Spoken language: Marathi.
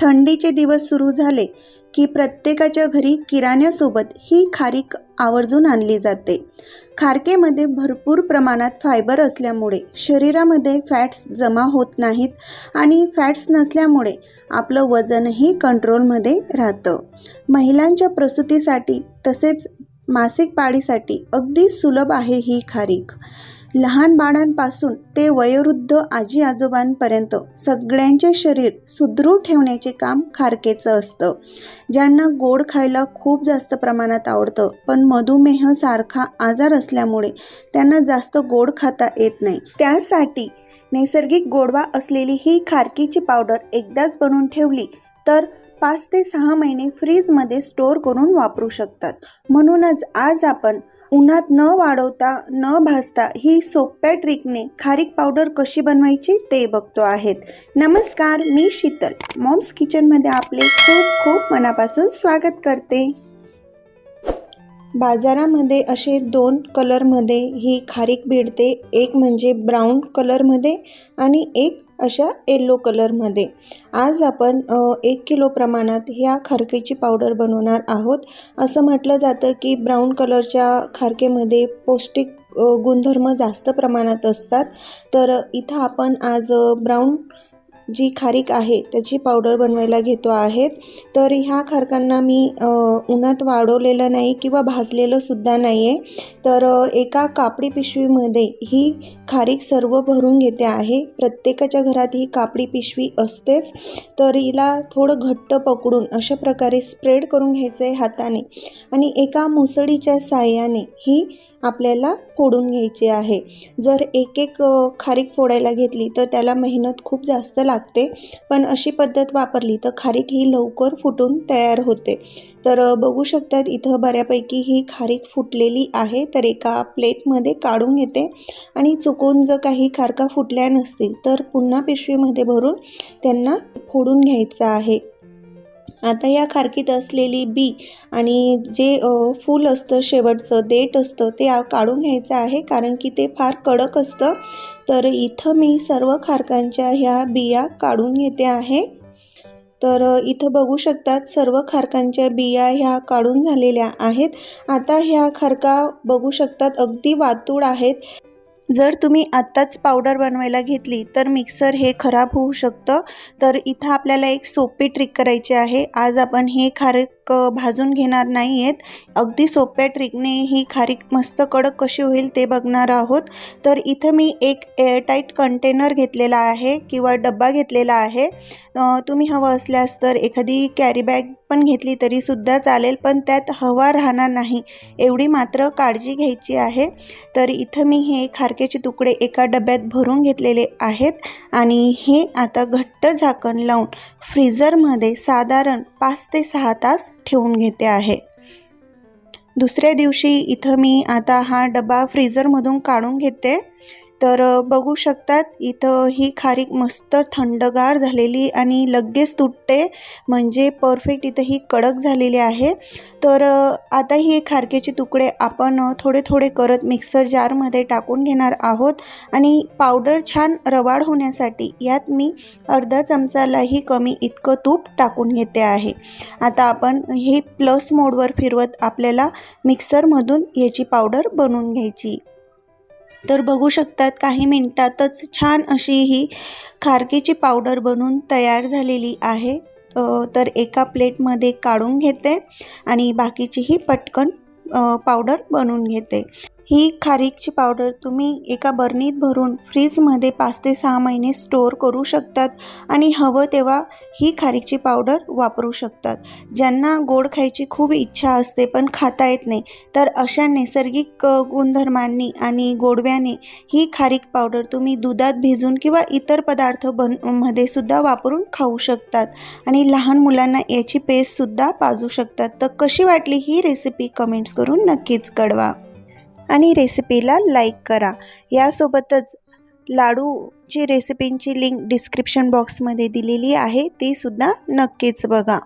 थंडीचे दिवस सुरू झाले की प्रत्येकाच्या घरी किराण्यासोबत ही खारीक आवर्जून आणली जाते. खारकेमध्ये भरपूर प्रमाणात फायबर असल्यामुळे शरीरामध्ये फॅट्स जमा होत नाहीत आणि फॅट्स नसल्यामुळे आपलं वजनही कंट्रोलमध्ये राहतं. महिलांच्या प्रसूतीसाठी तसेच मासिक पाळीसाठी अगदी सुलभ आहे ही खारीक. लहान बाळांपासून ते वयोवृद्ध आजी आजोबांपर्यंत सगळ्यांचे शरीर सुदृढ ठेवण्याचे काम खारकेचं असतं. ज्यांना गोड खायला खूप जास्त प्रमाणात आवडतं पण मधुमेह सारखा आजार असल्यामुळे त्यांना जास्त गोड खाता येत नाही. त्यासाठी नैसर्गिक गोडवा असलेली ही खारकीची पावडर एकदाच बनवून ठेवली तर पाच ते सहा महिने फ्रीजमध्ये स्टोअर करून वापरू शकतात. म्हणूनच आज आपण उन्हात न वाढवता न भाजता ही सोप्या ट्रिकने खारीक पावडर कशी बनवायची ते बघतो आहेत. नमस्कार मी शीतल. मॉम्स किचनमध्ये आपले खूप खूप मनापासून स्वागत करते. बाजारामध्ये असे दोन कलरमध्ये ही खारीक भेटते एक म्हणजे ब्राऊन कलरमध्ये आणि एक अशा येल्लो कलरमध्ये. आज आपण एक किलो प्रमाणात ह्या खारकेची पावडर बनवणार आहोत. असं म्हटलं जातं की ब्राऊन कलरच्या खारकेमध्ये पौष्टिक गुणधर्म जास्त प्रमाणात असतात. तर इथं आपण आज ब्राऊन जी खारीक आहे त्याची पावडर बनवायला घेतो आहेत. तर ह्या खारकांना मी उन्हात वाढवलेलं नाही किंवा भाजलेलंसुद्धा नाही आहे तर एका कापडी पिशवीमध्ये ही खारीक सर्व भरून घेते आहे. प्रत्येकाच्या घरात ही कापडी पिशवी असतेच. तर हिला थोडं घट्ट पकडून अशा प्रकारे स्प्रेड करून घ्यायचं आहे हाताने. आणि एका मुसळीच्या साहाय्याने ही आपल्याला फोडून घ्यायची आहे. जर एक एक खारीक फोडायला घेतली तर त्याला मेहनत खूप जास्त लागते. पण अशी पद्धत वापरली तर खारीक ही लवकर फुटून तयार होते. तर बघू शकतात इथं बऱ्यापैकी ही खारीक फुटलेली आहे तर एका प्लेटमध्ये काढून घेते. आणि चुकून जर काही खारका फुटल्या नसतील तर पुन्हा पिशवीमध्ये भरून त्यांना फोडून घ्यायचं आहे. आता या खारकीत असलेली बी आणि जे फूल असतं शेवटचं देठ असतं ते काढून घ्यायचं आहे कारण की ते फार कडक असतं. तर इथं मी सर्व खारकांच्या ह्या बिया काढून घेते आहे. तर इथं बघू शकतात सर्व खारकांच्या बिया ह्या काढून झालेल्या आहेत. आता ह्या खारका बघू शकतात अगदी वातूळ आहेत. जर तुम्ही आत्ताच पावडर बनवायला घेतली तर मिक्सर हे खराब होऊ शकतं. तर इथं आपल्याला एक सोपी ट्रिक करायची आहे. आज आपण हे खारे अ, भाजून घेणार नाही आहेत अगदी सोप्या ट्रिकने ही खारीक मस्त कडक कशी होईल ते बघणार आहोत. तर इथं मी एक एअरटाईट कंटेनर घेतलेला आहे किंवा डब्बा घेतलेला आहे. तुम्ही हवं असल्यास तर एखादी कॅरीबॅग पण घेतली तरीसुद्धा चालेल पण त्यात हवा राहणार नाही. एवढी मात्र काळजी घ्यायची आहे. तर इथं मी हे खारकेचे तुकडे एका डब्यात भरून घेतलेले आहेत आणि हे आता घट्ट झाकण लावून फ्रीझरमध्ये साधारण पाच ते सहा तास ठेवून घेते आहे. दुसऱ्या दिवशी इथं मी आता हा डबा फ्रीझरमधून काढून घेते. तर बघू शकतात इथं ही खारीक मस्त थंडगार झालेली आणि लगेच तुटते म्हणजे परफेक्ट इथं ही कडक झालेली आहे. तर आता ही खारकेचे तुकडे आपण थोडे थोडे करत मिक्सर जारमध्ये टाकून घेणार आहोत आणि पावडर छान रवाड होण्यासाठी यात मी अर्धा चमचालाही कमी इतकं तूप टाकून घेते आहे. आता आपण हे प्लस मोडवर फिरवत आपल्याला मिक्सरमधून याची पावडर बनवून घ्यायची. तर बघू शकतात काही मिनटातच छान अशी ही खारकीची पावडर बनून तयार झालेली आहे. तर एका प्लेटमध्ये काढून घेते आणि बाकीचीही पटकन पावडर बनवून घेते. ही खारीकची पावडर तुम्ही एका बरणीत भरून फ्रीजमध्ये पाच ते सहा महिने स्टोअर करू शकतात आणि हवं तेव्हा ही खारीकची पावडर वापरू शकतात. ज्यांना गोड खायची खूप इच्छा असते पण खाता येत नाही तर अशा नैसर्गिक गुणधर्मांनी आणि गोडव्याने ही खारीक पावडर तुम्ही दुधात भिजून किंवा इतर पदार्थ बनमध्ये सुद्धा वापरून खाऊ शकतात. आणि लहान मुलांना याची पेस्टसुद्धा पाजू शकतात. तर कशी वाटली ही रेसिपी कमेंट्स करून नक्कीच कळवा. आणि रेसिपीला लाईक करा. यासोबतच लाडूची रेसिपींची लिंक डिस्क्रिप्शन बॉक्समध्ये दिलेली आहे ती सुद्धा नक्कीच बघा.